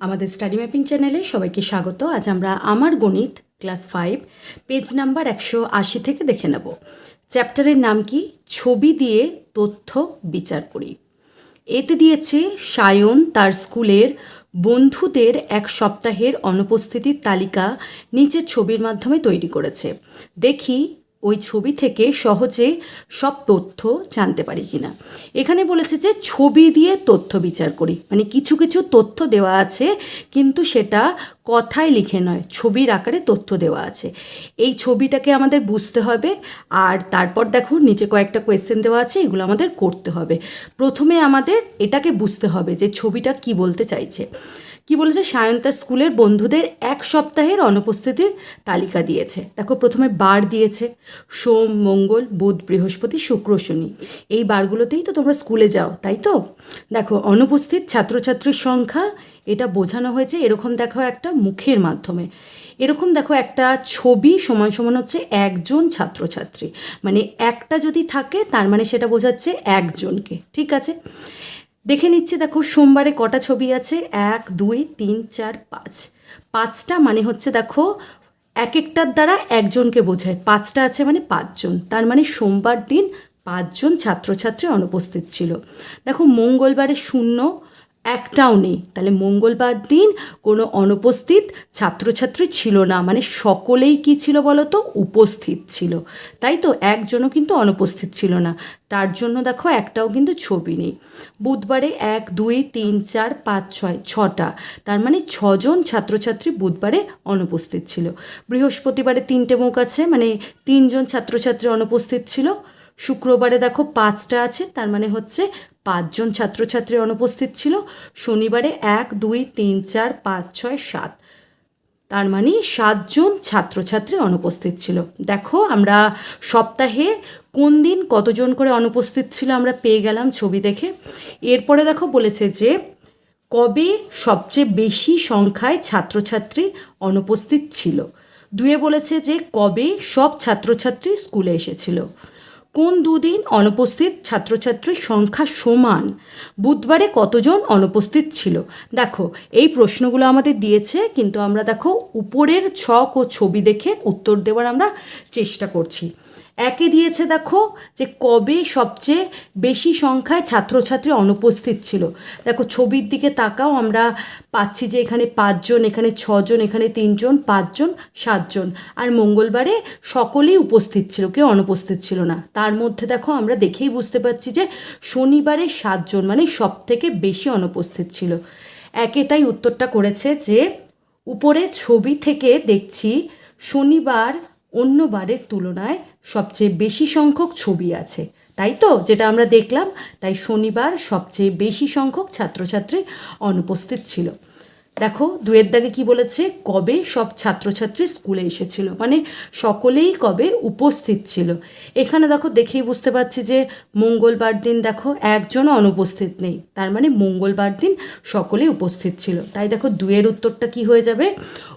আমাদের study mapping চ্যানেলে সবাইকে স্বাগত। আজ আমরা আমার গণিত ক্লাস ফাইভ, পেজ নাম্বার একশো আশি থেকে দেখে নেব। চ্যাপ্টারের নাম কি? ছবি দিয়ে তথ্য বিচার করি। এতে দিয়েছে সায়ন তার স্কুলের বন্ধুদের এক সপ্তাহের অনুপস্থিতির তালিকা নিচের ছবির মাধ্যমে তৈরি করেছে। দেখি ওই ছবি থেকে সহজে সব তথ্য জানতে পারি কিনা। এখানে বলেছে যে, ছবি দিয়ে তথ্য বিচার করি। মানে কিছু কিছু তথ্য দেওয়া আছে, কিন্তু সেটা কথায় লিখে নয়, ছবির আকারে তথ্য দেওয়া আছে। এই ছবিটাকে আমাদের বুঝতে হবে, আর তারপর দেখো, নিচে কয়েকটা কোয়েশ্চেন দেওয়া আছে, এগুলো আমাদের করতে হবে। প্রথমে আমাদের এটাকে বুঝতে হবে যে, ছবিটা কি বলতে চাইছে। কি বলেছে? সায়ন তার স্কুলের বন্ধুদের এক সপ্তাহের অনুপস্থিতির তালিকা দিয়েছে। দেখো, প্রথমে বার দিয়েছে। সোম, মঙ্গল, বুধ, বৃহস্পতি, শুক্র, শনি। এই বারগুলোতেই তো তোমরা স্কুলে যাও, তাই তো? দেখো, অনুপস্থিত ছাত্রছাত্রীর সংখ্যা, এটা বোঝানো হয়েছে এরকম দেখো একটা মুখের মাধ্যমে। এরকম দেখো একটা ছবি সমান সমান হচ্ছে একজন ছাত্রছাত্রী। মানে একটা যদি থাকে, তার মানে সেটা বোঝাচ্ছে একজনকে। ঠিক আছে? দেখে নিচ্ছে, দেখো, সোমবারে কটা ছবি আছে? এক, দুই, তিন, চার, পাঁচ। পাঁচটা মানে হচ্ছে, দেখো এক একটার দ্বারা একজনকে বোঝায়। পাঁচটা আছে মানে পাঁচজন। তার মানে সোমবার দিন পাঁচজন ছাত্রছাত্রী অনুপস্থিত ছিল। দেখো, মঙ্গলবারে শূন্য একটাও নেই। তাহলে মঙ্গলবার দিন কোনো অনুপস্থিত ছাত্রছাত্রী ছিল না। মানে সকলেই কি ছিল বলো তো উপস্থিত ছিল। তাই তো একজনও কিন্তু অনুপস্থিত ছিল না। তার জন্য দেখো একটাও কিন্তু ছবি নেই। বুধবারে এক, দুই, তিন, চার, পাঁচ, ছয়, ছটা। তার মানে ছজন ছাত্রছাত্রী বুধবারে অনুপস্থিত ছিল। বৃহস্পতিবারে তিনটে মুখ আছে। মানে তিনজন ছাত্রছাত্রী অনুপস্থিত ছিল। শুক্রবারে দেখো পাঁচটা আছে। তার মানে হচ্ছে পাঁচজন ছাত্রছাত্রী অনুপস্থিত ছিল। শনিবারে এক, দুই, তিন, চার, পাঁচ, ছয়, সাত। তার মানে সাতজন ছাত্রছাত্রী অনুপস্থিত ছিল। দেখো আমরা সপ্তাহে কোন দিন কতজন করে অনুপস্থিত ছিল আমরা পেয়ে গেলাম ছবি দেখে। এরপরে দেখো বলেছে যে কবে সবচেয়ে বেশি সংখ্যায় ছাত্রছাত্রী অনুপস্থিত ছিল। দুয়ে বলেছে যে কবে সব ছাত্রছাত্রী স্কুলে এসেছিল। কোন দুদিন অনুপস্থিত ছাত্রছাত্রীর সংখ্যা সমান? বুধবারে কতজন অনুপস্থিত ছিল? দেখো, এই প্রশ্নগুলো আমাদের দিয়েছে, কিন্তু আমরা দেখো উপরের ছক ও ছবি দেখে উত্তর দেওয়ার আমরা চেষ্টা করছি। একে দিয়েছে দেখো যে কবে সবচেয়ে বেশি সংখ্যায় ছাত্রছাত্রী অনুপস্থিত ছিল। দেখো ছবির দিকে তাকাও, আমরা পাচ্ছি যে এখানে পাঁচজন, এখানে ছজন, এখানে তিনজন, পাঁচজন, সাতজন। আর মঙ্গলবারে সকলেই উপস্থিত ছিল, কেউ অনুপস্থিত ছিল না। তার মধ্যে দেখো আমরা দেখেই বুঝতে পারছি যে শনিবারে সাতজন মানে সব থেকে বেশি অনুপস্থিত ছিল। একে তাই উত্তরটা করেছে যে উপরে ছবি থেকে দেখছি শনিবার অন্যবারের তুলনায় সবচেয়ে বেশি সংখ্যক ছবি আছে। তাই তো? যেটা আমরা দেখলাম, তাই শনিবার সবচেয়ে বেশি সংখ্যক ছাত্রছাত্রী অনুপস্থিত ছিল। দেখো, দুয়ের দাগে কি বলেছে? কবে সব ছাত্রছাত্রী স্কুলে এসেছিল? মানে সকলেই কবে উপস্থিত ছিল? এখানে দেখো, দেখেই বুঝতে পারছি যে মঙ্গলবার দিন দেখো একজনও অনুপস্থিত নেই। তার মানে মঙ্গলবার দিন সকলেই উপস্থিত ছিল। তাই দেখো, দুয়ের উত্তরটা কি হয়ে যাবে?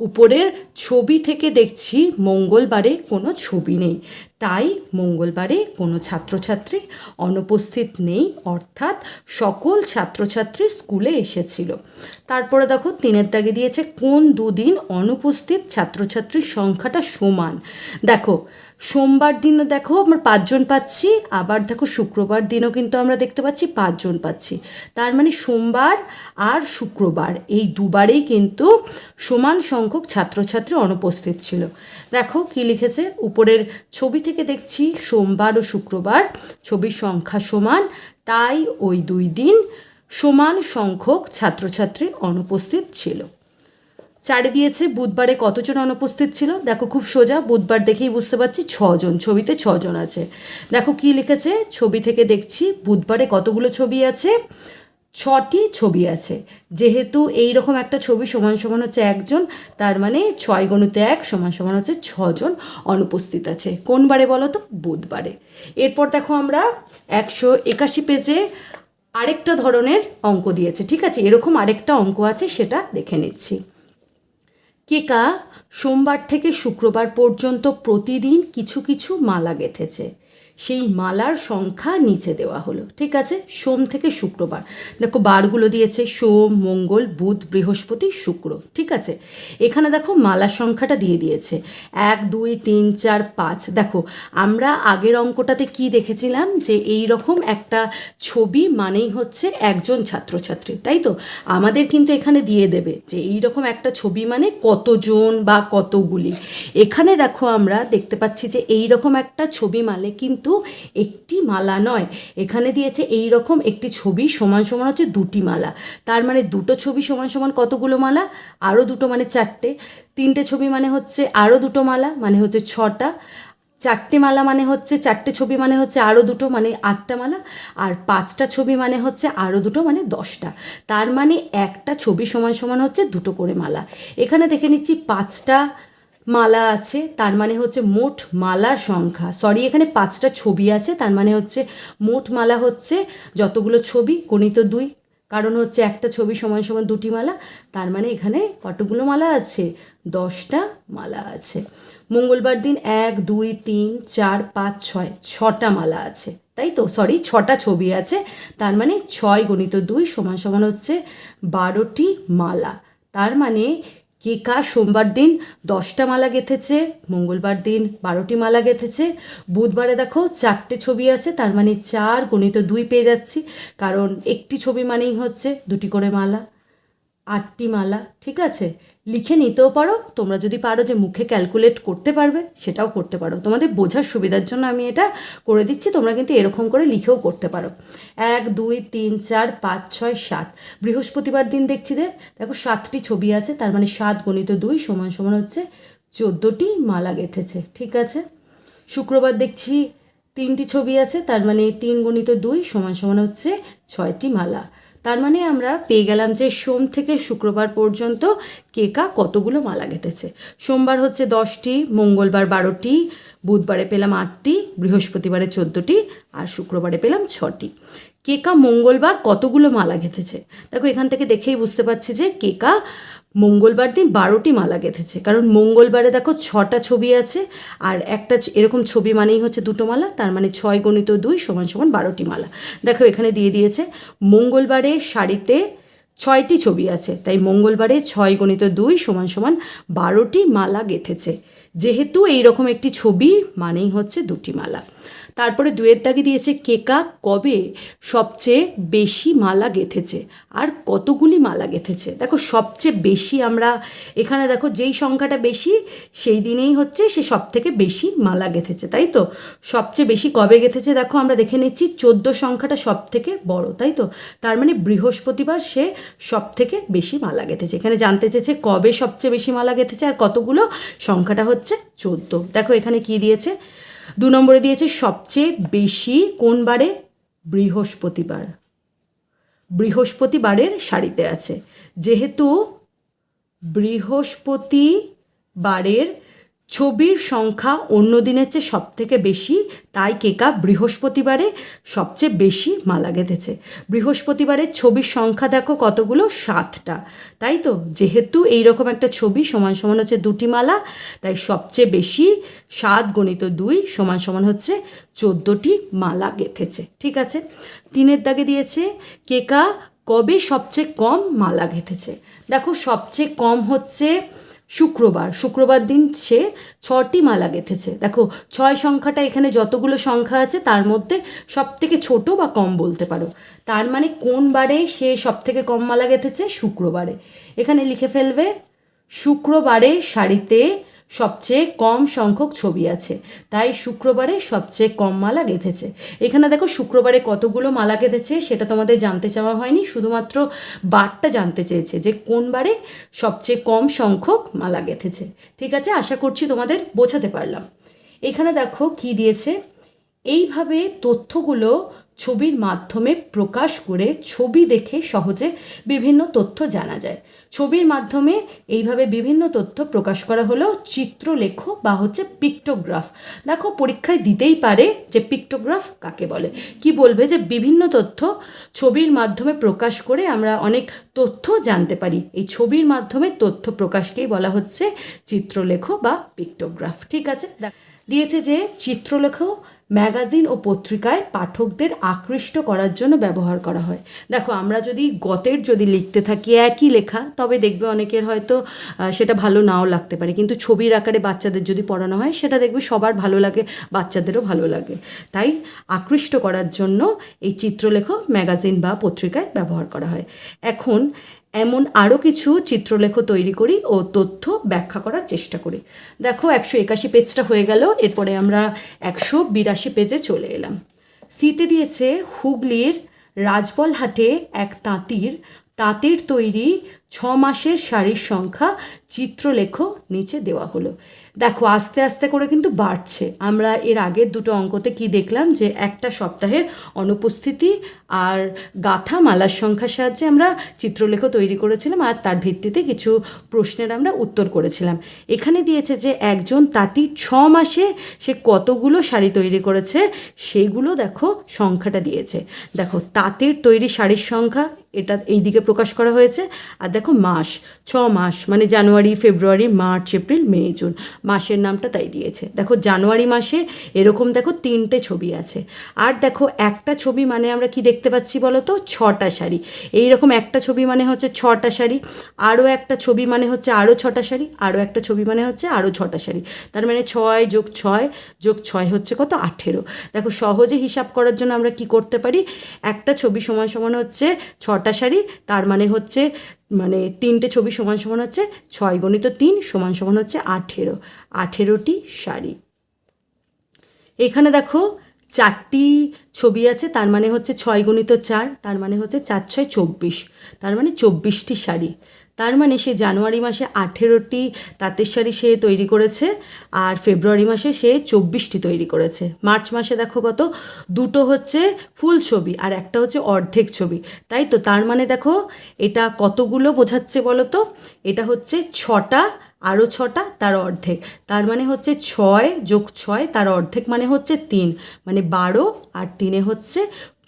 উপরের ছবি থেকে দেখছি মঙ্গলবারে কোনো ছবি নেই। তাই মঙ্গলবারে কোনো ছাত্রছাত্রী অনুপস্থিত নেই, অর্থাৎ সকল ছাত্রছাত্রী স্কুলে এসেছিল। তারপরে দেখো, তিনের দাগে দিয়েছে, কোন দুদিন অনুপস্থিত ছাত্রছাত্রীর সংখ্যাটা সমান? দেখো সোমবার দিন দেখো আমরা পাঁচজন পাচ্ছি, আবার দেখো শুক্রবার দিনও কিন্তু আমরা দেখতে পাচ্ছি পাঁচজন পাচ্ছি। তার মানে সোমবার আর শুক্রবার, এই দুবারেই কিন্তু সমান সংখ্যক ছাত্রছাত্রী অনুপস্থিত ছিল। দেখো কি লিখেছে, উপরের ছবি থেকে দেখছি সোমবার ও শুক্রবার, ছবির সংখ্যা সমান, তাই ওই দুই দিন সমান সংখ্যক ছাত্রছাত্রী অনুপস্থিত ছিল। চারে দিয়েছে, বুধবারে কতজন অনুপস্থিত ছিল? দেখো, খুব সোজা, বুধবার দেখেই বুঝতে পারছি ছজন, ছবিতে ছজন আছে। দেখো কি লিখেছে? ছবি থেকে দেখছি, বুধবারে কতগুলো ছবি আছে? ছটি ছবি আছে। যেহেতু এই রকম একটা ছবি সমান সমান হচ্ছে একজন, তার মানে ছয় গণিত এক সমান সমান হচ্ছে ছজন অনুপস্থিত আছে। কোন বারে বলো তো? বুধবারে। এরপর দেখো আমরা একশো একাশি পেজে আরেকটা ধরনের অঙ্ক দিয়েছে, ঠিক আছে? এরকম আরেকটা অঙ্ক আছে, সেটা দেখে নিচ্ছি। কেকা সোমবার থেকে শুক্রবার পর্যন্ত প্রতিদিন কিছু কিছু মালা গেঁথেছে। সেই মালার সংখ্যা নিচে দেওয়া হলো, ঠিক আছে? সোম থেকে শুক্রবার। দেখো, বারগুলো দিয়েছে, সোম, মঙ্গল, বুধ, বৃহস্পতি, শুক্র, ঠিক আছে? এখানে দেখো, মালার সংখ্যাটা দিয়ে দিয়েছে। এক, দুই, তিন, চার, পাঁচ। দেখো, আমরা আগের অঙ্কটাতে কি দেখেছিলাম? যে এই রকম একটা ছবি মানেই হচ্ছে একজন ছাত্রছাত্রী, তাই তো? আমাদের কিন্তু এখানে দিয়ে দেবে যে এই রকম একটা ছবি মানে কতজন বা কতগুলি। এখানে দেখো, আমরা দেখতে পাচ্ছি যে এই রকম একটা ছবি মানে কিন্তু একটি মালা নয়। এখানে দিয়েছে এই রকম একটি ছবি, সমান সমান হচ্ছে দুটি মালা। তার মানে দুটো ছবি সমান সমান কতগুলো মালা? আরও দুটো মানে চারটে। তিনটে ছবি মানে হচ্ছে আরও দুটো মালা মানে হচ্ছে ছটা। চারটে মালা মানে হচ্ছে, চারটে ছবি মানে হচ্ছে আরও দুটো মানে আটটা মালা। আর পাঁচটা ছবি মানে হচ্ছে আরও দুটো মানে দশটা। তার মানে একটা ছবি সমান সমান হচ্ছে দুটো করে মালা। এখানে দেখে নিচ্ছি পাঁচটা মালা আছে, তার মানে হচ্ছে মোট মালার সংখ্যা। সরি এখানে পাঁচটা ছবি আছে, তার মানে হচ্ছে মোট মালা হচ্ছে যতগুলো ছবি, গণিত দুই। কারণ হচ্ছে একটা ছবি সমান সমান দুটি মালা, তার মানে এখানে কতগুলো মালা আছে? দশটা মালা আছে। মঙ্গলবার দিন এক, দুই, তিন, চার, পাঁচ, ছয়, ছটা মালা আছে, তাই তো? সরি ছটা ছবি আছে, তার মানে ছয় গণিত দুই সমান সমান হচ্ছে বারোটি মালা। তার মানে কেকা সোমবার দিন দশটা মালা গেঁথেছে, মঙ্গলবার দিন বারোটি মালা গেঁথেছে। বুধবারে দেখো চারটে ছবি আছে, তার মানে চার গণিত দুই পেয়ে যাচ্ছি, কারণ একটি ছবি মানেই হচ্ছে দুটি করে মালা। আটটি মালা, ঠিক আছে? লিখে নিতেও পারো, তোমরা যদি পারো যে মুখে ক্যালকুলেট করতে পারবে, সেটাও করতে পারো। তোমাদের বোঝার সুবিধার জন্য আমি এটা করে দিচ্ছি, তোমরা কিন্তু এরকম করে লিখেও করতে পারো। এক, দুই, তিন, চার, পাঁচ, ছয়, সাত। বৃহস্পতিবার দিন দেখছি যে, দেখো সাতটি ছবি আছে, তার মানে সাত গণিত দুই সমান সমান হচ্ছে চোদ্দোটি মালা গেঁথেছে, ঠিক আছে? শুক্রবার দেখছি তিনটি ছবি আছে, তার মানে তিন গণিত দুই সমান সমান হচ্ছে ছয়টি মালা। তার মানে আমরা পেয়ে গেলাম যে সোম থেকে শুক্রবার পর্যন্ত কেকা কতগুলো মালা গেঁথেছে। সোমবার হচ্ছে দশটি, মঙ্গলবার বারোটি, বুধবারে পেলাম আটটি, বৃহস্পতিবারে চোদ্দোটি আর শুক্রবারে পেলাম ছটি। কেকা মঙ্গলবার কতগুলো মালা গেঁথেছে? দেখো এখান থেকে দেখেই বুঝতে পারছি যে কেকা মঙ্গলবার দিন বারোটি মালা গেঁথেছে। কারণ মঙ্গলবারে দেখো ছটা ছবি আছে, আর একটা এরকম ছবি মানেই হচ্ছে দুটো মালা, তার মানে ছয় গণিত দুই সমান সমান বারোটি মালা। দেখো এখানে দিয়ে দিয়েছে, মঙ্গলবারে শাড়িতে ছয়টি ছবি আছে, তাই মঙ্গলবারে ছয় গণিত দুই সমান সমান বারোটি মালা গেঁথেছে। যেহেতু এই রকম একটি ছবি, মানেই হচ্ছে দুটি মালা। তারপরে দুয়ের দাগে দিয়েছে কেকা, কবে সবচেয়ে বেশি মালা গেঁথেছে? আর কতগুলি মালা গেঁথেছে? দেখো, সবচেয়ে বেশি আমরা এখানে দেখো, যেই সংখ্যাটা বেশি, সেই দিনেই হচ্ছে সে সব থেকে বেশি মালা গেঁথেছে, তাই তো? সবচেয়ে বেশি কবে গেঁথেছে? দেখো, আমরা দেখে নিচ্ছি, চোদ্দ সংখ্যাটা সব থেকে বড়, তাই তো? তার মানে বৃহস্পতিবার সে সব থেকে বেশি মালা গেঁথেছে। এখানে জানতে চেয়েছে কবে সবচেয়ে বেশি মালা গেঁথেছে, আর কতগুলো? সংখ্যাটা হচ্ছে চোদ্দ। দেখো, এখানে কি দিয়েছে? দু নম্বরে দিয়েছে সবচেয়ে বেশি কোন বারে? বৃহস্পতিবার। বৃহস্পতিবারের শাড়িতে আছে। যেহেতু বৃহস্পতিবারের ছবির সংখ্যা অন্য দিনের চেয়ে সব থেকে বেশি, তাই কেকা বৃহস্পতিবারে সবচেয়ে বেশি মালা গেঁথেছে। বৃহস্পতিবারের ছবির সংখ্যা দেখো কতগুলো? সাতটা। তাই তো? যেহেতু এইরকম একটা ছবি, সমান সমান হচ্ছে দুটি মালা, তাই সবচেয়ে বেশি সাত গণিত দুই সমান সমান হচ্ছে চোদ্দোটি মালা গেঁথেছে। ঠিক আছে? তিনের দাগে দিয়েছে, কেকা কবে সবচেয়ে কম মালা গেঁথেছে? দেখো, সবচেয়ে কম হচ্ছে শুক্রবার শুক্রবার দিন সে ছটি মালা গেঁথেছে। দেখো, ছয় সংখ্যাটা এখানে যতগুলো সংখ্যা আছে, তার মধ্যে সব থেকে ছোট বা কম বলতে পারো। তার মানে কোন বারে সে সব থেকে কম মালা গেঁথেছে? শুক্রবারে। এখানে লিখে ফেলবে, শুক্রবারে শাড়িতে সবচেয়ে কম সংখ্যক ছবি আছে। তাই শুক্রবারে সবচেয়ে কম মালা গেঁথেছে। এখানে দেখো, শুক্রবারে কতগুলো মালা গেঁথেছে সেটা তোমাদের জানতে চাওয়া হয়নি। শুধুমাত্র বারটা জানতে চেয়েছে যে কোন বারে সবচেয়ে কম সংখ্যক মালা গেঁথেছে। ঠিক আছে, আশা করছি তোমাদের বোঝাতে পারলাম। এখানে দেখো কি দিয়েছে। এইভাবে তথ্যগুলো ছবির মাধ্যমে প্রকাশ করে ছবি দেখে সহজে বিভিন্ন তথ্য জানা যায়। ছবির মাধ্যমে এইভাবে বিভিন্ন তথ্য প্রকাশ করা হলো। চিত্রলেখ বা হচ্ছে পিক্টোগ্রাফ। দেখো, পরীক্ষায় দিতেই পারে যে পিক্টোগ্রাফ কাকে বলে। কি বলবে যে বিভিন্ন তথ্য ছবির মাধ্যমে প্রকাশ করে আমরা অনেক তথ্য জানতে পারি। এই ছবির মাধ্যমে তথ্য প্রকাশকেই বলা হচ্ছে চিত্রলেখ বা পিক্টোগ্রাফ। ঠিক আছে? দিয়েছে যে চিত্রলেখ ম্যাগাজিন ও পত্রিকায় পাঠকদের আকৃষ্ট করার জন্য ব্যবহার করা হয়। দেখো, আমরা যদি গতের যদি লিখতে থাকি একই লেখা, তবে দেখবে অনেকের হয়তো সেটা ভালো নাও লাগতে পারে। কিন্তু ছবির আকারে বাচ্চাদের যদি পড়ানো হয়, সেটা দেখবে সবার ভালো লাগে, বাচ্চাদেরও ভালো লাগে। তাই আকৃষ্ট করার জন্য এই চিত্রলেখ ম্যাগাজিন বা পত্রিকায় ব্যবহার করা হয়। এখন এমন আরও কিছু চিত্রলেখ তৈরি করি ও তথ্য ব্যাখ্যা করার চেষ্টা করি। দেখো, একশো একাশি পেজটা হয়ে গেল, এরপরে আমরা একশো বিরাশি পেজে চলে এলাম। সিতে দিয়েছে হুগলির রাজবলহাটে এক তাঁতির, তাঁতের তৈরি ছ মাসের শাড়ির সংখ্যা চিত্রলেখ নিচে দেওয়া হলো। দেখো, আস্তে আস্তে করে কিন্তু বাড়ছে। আমরা এর আগের দুটো অঙ্কতে কি দেখলাম যে একটা সপ্তাহের অনুপস্থিতি আর গাথা মালার সংখ্যার সাহায্যে আমরা চিত্রলেখ তৈরি করেছিলাম আর তার ভিত্তিতে কিছু প্রশ্নের আমরা উত্তর করেছিলাম। এখানে দিয়েছে যে একজন তাঁতি ছ মাসে সে কতগুলো শাড়ি তৈরি করেছে সেইগুলো দেখো সংখ্যাটা দিয়েছে। দেখো, তাঁতের তৈরি শাড়ির সংখ্যা, এটা এই দিকে প্রকাশ করা হয়েছে। আর দেখো মাস, ছ মাস মানে January, February, March, April, May, June. মাসের নামটা তাই দিয়েছে। দেখো, জানুয়ারি মাসে এরকম দেখো তিনটে ছবি আছে। আর দেখো, একটা ছবি মানে আমরা কি দেখতে পাচ্ছি বলো তো ছটা শাড়ি। এই রকম একটা ছবি মানে হচ্ছে ছটা শাড়ি আরও একটা ছবি মানে হচ্ছে আরও ছটা শাড়ি আরও একটা ছবি মানে হচ্ছে আরও ছটা শাড়ি। তার মানে ছয় যোগ ছয় যোগ ছয় হচ্ছে কত? আঠেরো। দেখো, সহজে হিসাব করার জন্য আমরা কি করতে পারি? একটা ছবি সমান সমান হচ্ছে ছটা শাড়ি, তার মানে হচ্ছে মানে তিনটে ছবি সমান সমান হচ্ছে ছয় গণিত তিন সমান সমান হচ্ছে আঠেরো। আঠেরোটি শাড়ি এখানে দেখো চারটি ছবি আছে, তার মানে হচ্ছে ছয় গণিত চার, তার মানে হচ্ছে চার ছয় চব্বিশ, তার মানে চব্বিশটি শাড়ি তার মানে সে জানুয়ারি মাসে আঠেরোটি তাঁতের শাড়ি সে তৈরি করেছে আর ফেব্রুয়ারি মাসে সে চব্বিশটি তৈরি করেছে। মার্চ মাসে দেখো কত, দুটো হচ্ছে ফুল ছবি আর একটা হচ্ছে অর্ধেক ছবি। তাই তো, তার মানে দেখো, এটা কতগুলো বোঝাচ্ছে বলো তো? এটা হচ্ছে ছটা আরও ছটা, তার অর্ধেক। তার মানে হচ্ছে ছয় যোগ ছয়, তার অর্ধেক মানে হচ্ছে তিন। মানে বারো আর তিনে হচ্ছে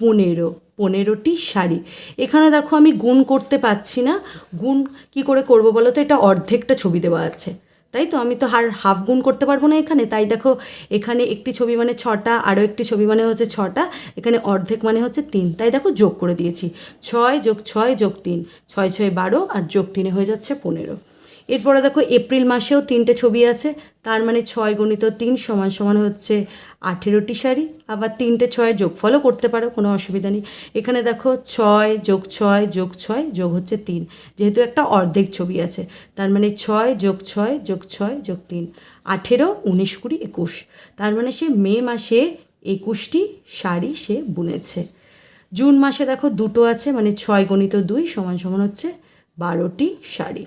পনেরো। পনেরোটি শাড়ি এখানে দেখো আমি গুণ করতে পারছি না। গুণ কি করে করব বলো তো? এটা অর্ধেকটা ছবি দেওয়া আছে। তাই তো? আমি তো হার হাফ গুণ করতে পারব না এখানে। তাই দেখো, এখানে একটি ছবি মানে ছটা আরও একটি ছবি মানে হচ্ছে ছটা। এখানে অর্ধেক মানে হচ্ছে তিন। তাই দেখো, যোগ করে দিয়েছি। ছয় যোগ ছয় যোগ তিন। ছয় ছয় বারো আর যোগ তিনে হয়ে যাচ্ছে পনেরো। এরপরে দেখো, এপ্রিল মাসেও তিনটে ছবি আছে। তার মানে ছয় গণিত তিন সমান সমান হচ্ছে আঠেরোটি শাড়ি আবার তিনটে ছয়ের যোগফলও করতে পারো, কোনো অসুবিধা নেই। এখানে দেখো, ছয় যোগ ছয় যোগ ছয় যোগ হচ্ছে তিন। যেহেতু একটা অর্ধেক ছবি আছে, তার মানে ছয় যোগ ছয় যোগ ছয় যোগ তিন। আঠেরো, উনিশ, কুড়ি, একুশ। তার মানে সে মে মাসে একুশটি শাড়ি সে বুনেছে। জুন মাসে দেখো দুটো আছে মানে ছয় গণিত দুই সমান সমান হচ্ছে বারোটি শাড়ি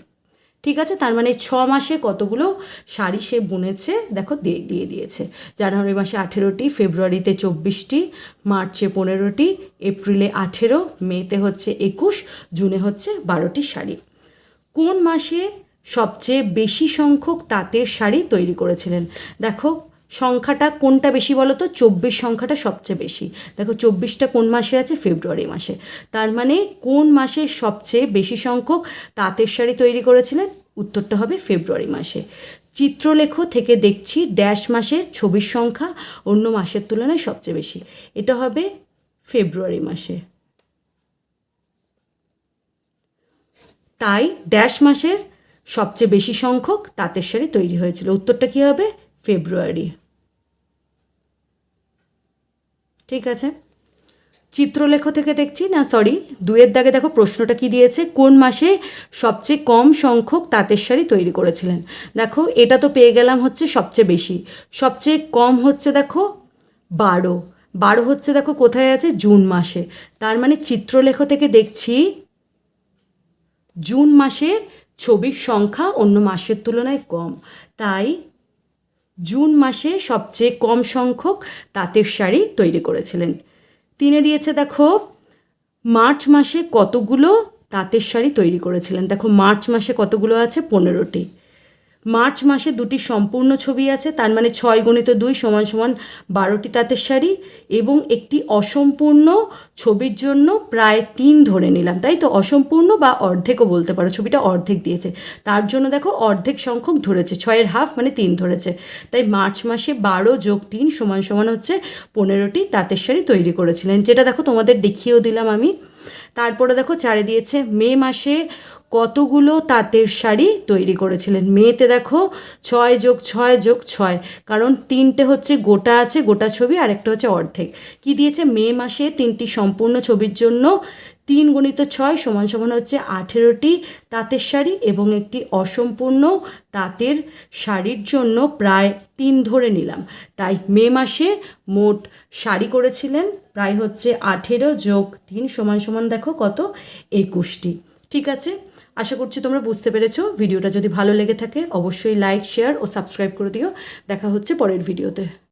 ঠিক আছে? তার মানে ছ মাসে কতগুলো শাড়ি সে বুনেছে? দেখো দিয়ে দিয়ে দিয়েছে। জানুয়ারি মাসে আঠেরোটি, ফেব্রুয়ারিতে চব্বিশটি, মার্চে পনেরোটি, এপ্রিলে আঠেরো, মেতে হচ্ছে একুশ, জুনে হচ্ছে বারোটি শাড়ি। কোন মাসে সবচেয়ে বেশি সংখ্যক তাঁতের শাড়ি তৈরি করেছিলেন? দেখো, সংখ্যাটা কোনটা বেশি বলো তো? চব্বিশ সংখ্যাটা সবচেয়ে বেশি। দেখো, চব্বিশটা কোন মাসে আছে? ফেব্রুয়ারি মাসে। তার মানে কোন মাসে সবচেয়ে বেশি সংখ্যক তাঁতের শাড়ি তৈরি করেছিলেন? উত্তরটা হবে ফেব্রুয়ারি মাসে। চিত্রলেখ থেকে দেখছি ড্যাশ মাসের ছবির সংখ্যা অন্য মাসের তুলনায় সবচেয়ে বেশি। এটা হবে ফেব্রুয়ারি মাসে। তাই ড্যাশ মাসের সবচেয়ে বেশি সংখ্যক শাড়ি তৈরি হয়েছিল। উত্তরটা কী হবে? ফেব্রুয়ারি। ঠিক আছে? চিত্রলেখ থেকে দেখছি? না সরি দুয়ের দাগে দেখো প্রশ্নটা কি দিয়েছে? কোন মাসে সবচেয়ে কম সংখ্যক তাঁতের শাড়ি তৈরি করেছিলেন? দেখো, এটা তো পেয়ে গেলাম হচ্ছে সবচেয়ে বেশি। সবচেয়ে কম হচ্ছে দেখো বারো। বারো হচ্ছে দেখো কোথায় আছে? জুন মাসে। তার মানে চিত্রলেখ থেকে দেখছি জুন মাসে ছবির সংখ্যা অন্য মাসের তুলনায় কম। তাই জুন মাসে সবচেয়ে কম সংখ্যক তাঁতের শাড়ি তৈরি করেছিলেন। তিনে দিয়েছে, দেখো, মার্চ মাসে কতগুলো তাঁতের শাড়ি তৈরি করেছিলেন। দেখো, মার্চ মাসে কতগুলো আছে? পনেরোটি। মার্চ মাসে দুটি সম্পূর্ণ ছবি আছে, তার মানে ছয় গণিত দুই সমান সমান বারোটি তাঁতের শাড়ি এবং একটি অসম্পূর্ণ ছবির জন্য প্রায় তিন ধরে নিলাম। তাই তো? অসম্পূর্ণ বা অর্ধেকও বলতে পারো, ছবিটা অর্ধেক দিয়েছে। তার জন্য দেখো অর্ধেক সংখ্যক ধরেছে, ছয়ের হাফ মানে তিন ধরেছে। তাই মার্চ মাসে বারো যোগ তিন সমান সমান হচ্ছে পনেরোটি তাঁতের শাড়ি তৈরি করেছিলেন। যেটা দেখো তোমাদের দেখিয়েও দিলাম আমি। তারপরে দেখো চারে দিয়েছে মে মাসে কতগুলো তাঁতের শাড়ি তৈরি করেছিলেন? মেয়েতে দেখো, ছয় যোগ ছয় যোগ ছয়। কারণ তিনটে হচ্ছে গোটা আছে, গোটা ছবি, আর একটা হচ্ছে অর্ধেক। কি দিয়েছে? মে মাসে তিনটি সম্পূর্ণ ছবির জন্য তিন গণিত ছয় সমান সমান হচ্ছে আঠেরোটি তাঁতের শাড়ি এবং একটি অসম্পূর্ণ তাঁতের শাড়ির জন্য প্রায় তিন ধরে নিলাম। তাই মে মাসে মোট শাড়ি করেছিলেন প্রায় হচ্ছে আঠেরো যোগ তিন সমান সমান দেখো কত? একুশটি। ঠিক আছে? আশা করছি তোমরা বুঝতে পেরেছ। ভিডিওটা যদি ভালো লেগে থাকে, অবশ্যই লাইক শেয়ার ও সাবস্ক্রাইব করে দিও। দেখা হচ্ছে পরের ভিডিওতে